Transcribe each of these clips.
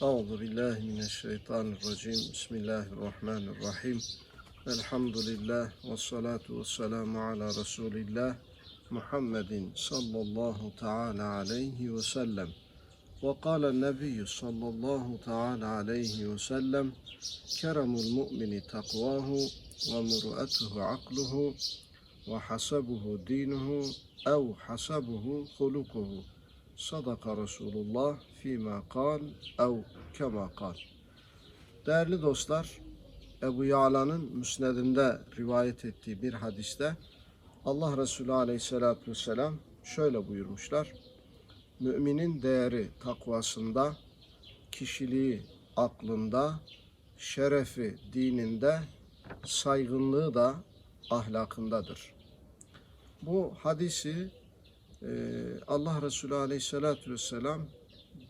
Euzu billahi mineşşeytanirracim. Bismillahirrahmanirrahim. Elhamdülillah ve salatu ve selamu ala Resulillah Muhammedin sallallahu teala aleyhi ve sellem. Ve kâle nebiyyü sallallahu teala aleyhi ve sellem keremul mu'mini takvahu ve muru'etuhu akluhu ve hasabuhu dinuhu ev hasabuhu hulukuhu. Sadaka Resulullah fîmâ kal ev kema kal. Değerli dostlar, Ebu Ya'la'nın müsnedinde rivayet ettiği bir hadiste Allah Resulü Aleyhisselatü Vesselam şöyle buyurmuşlar. Müminin değeri takvasında, kişiliği aklında, şerefi dininde, saygınlığı da ahlakındadır. Bu hadisi Allah Resulü Aleyhisselatü Vesselam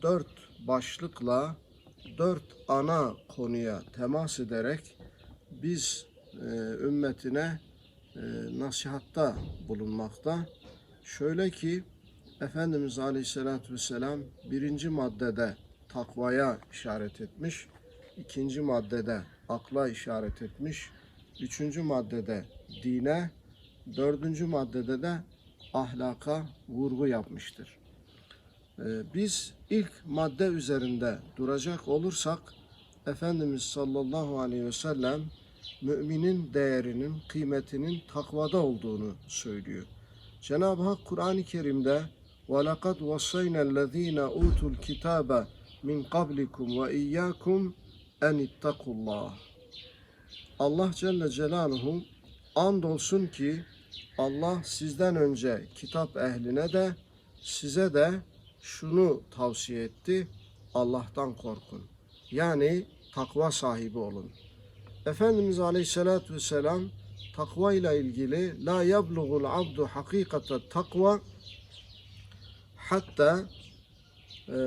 dört başlıkla dört ana konuya temas ederek biz e, ümmetine e, nasihatta bulunmakta. Şöyle ki Efendimiz Aleyhisselatü Vesselam birinci maddede takvaya işaret etmiş, ikinci maddede akla işaret etmiş, üçüncü maddede dine, dördüncü maddede de ahlaka vurgu yapmıştır. Ee, Biz ilk madde üzerinde duracak olursak Efendimiz sallallahu aleyhi ve sellem müminin değerinin, kıymetinin takvada olduğunu söylüyor. Cenab-ı Hak Kur'an-ı Kerim'de وَلَقَدْ وَصَّيْنَا الَّذ۪ينَ اُوتُوا الْكِتَابَ مِنْ قَبْلِكُمْ وَاِيَّاكُمْ اَنِ اتَّقُوا اللّٰهِ Allah Celle Celaluhu andolsun ki Allah sizden önce kitap ehline de size de şunu tavsiye etti. Allah'tan korkun. Yani takva sahibi olun. Efendimiz Aleyhisselatü Vesselam takva ile ilgili la yablugul abdu hakikate takva hatta e,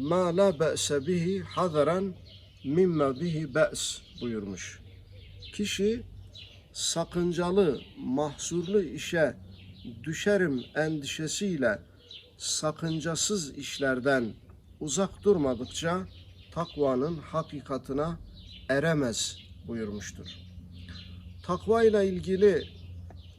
ma la be'se bihi hadaran mimma bihi be's buyurmuş. Kişi sakıncalı, mahsurlu işe düşerim endişesiyle sakıncasız işlerden uzak durmadıkça takvanın hakikatına eremez buyurmuştur. Takva ile ilgili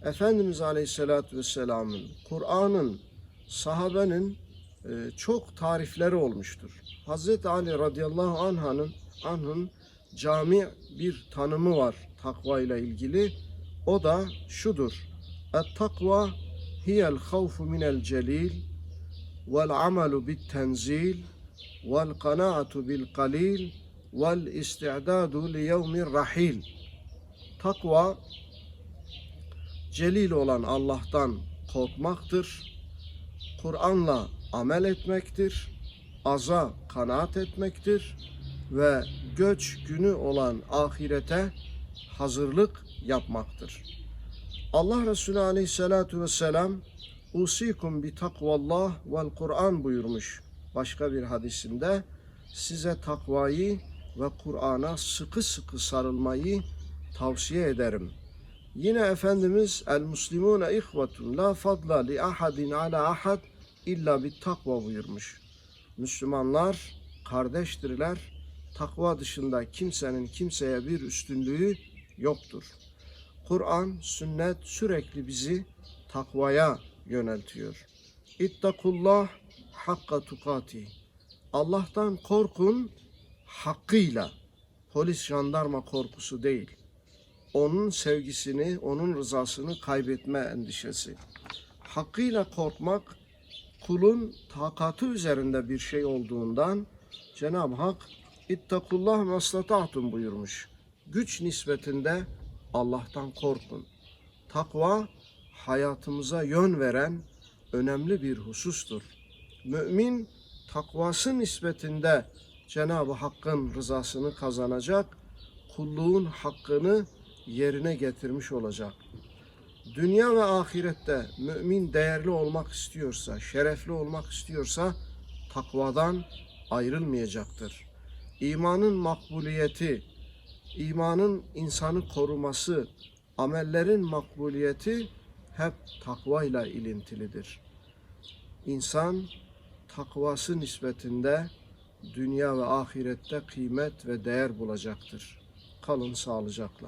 Efendimiz Aleyhisselatü Vesselam'ın, Kur'an'ın, sahabenin e, çok tarifleri olmuştur. Hazreti Ali radıyallahu anh'ın anh'ın cami bir tanımı var takva ile ilgili. O da şudur. Et takva hiyel havfu minel celil vel amelu bit tenzil vel kanaatu bil kalil vel isti'dadu li yevmir rahil. Takva celil olan Allah'tan korkmaktır. Kur'an'la amel etmektir. Aza kanaat etmektir ve göç günü olan ahirete hazırlık yapmaktır. Allah Resulü Aleyhisselatü Vesselam Usikum bi takvallah vel Kur'an buyurmuş başka bir hadisinde size takvayı ve Kur'an'a sıkı sıkı sarılmayı tavsiye ederim. Yine Efendimiz el muslimune ihvetun la fadla li ahadin ala ahad illa bit takva buyurmuş. Müslümanlar kardeştirler. Takva dışında kimsenin kimseye bir üstünlüğü yoktur. Kur'an, sünnet sürekli bizi takvaya yöneltiyor. İttakullah hakka tukati. Allah'tan korkun hakkıyla. Polis jandarma korkusu değil. Onun sevgisini, onun rızasını kaybetme endişesi. Hakkıyla korkmak kulun takatı üzerinde bir şey olduğundan Cenab-ı Hak İttakullah meslata'tum buyurmuş. Güç nispetinde Allah'tan korkun. Takva hayatımıza yön veren önemli bir husustur. Mümin takvası nispetinde Cenab-ı Hakk'ın rızasını kazanacak, kulluğun hakkını yerine getirmiş olacak. Dünya ve ahirette mümin değerli olmak istiyorsa, şerefli olmak istiyorsa takvadan ayrılmayacaktır. İmanın makbuliyeti, imanın insanı koruması, amellerin makbuliyeti hep takvayla ilintilidir. İnsan takvası nispetinde dünya ve ahirette kıymet ve değer bulacaktır. Kalın sağlıcakla.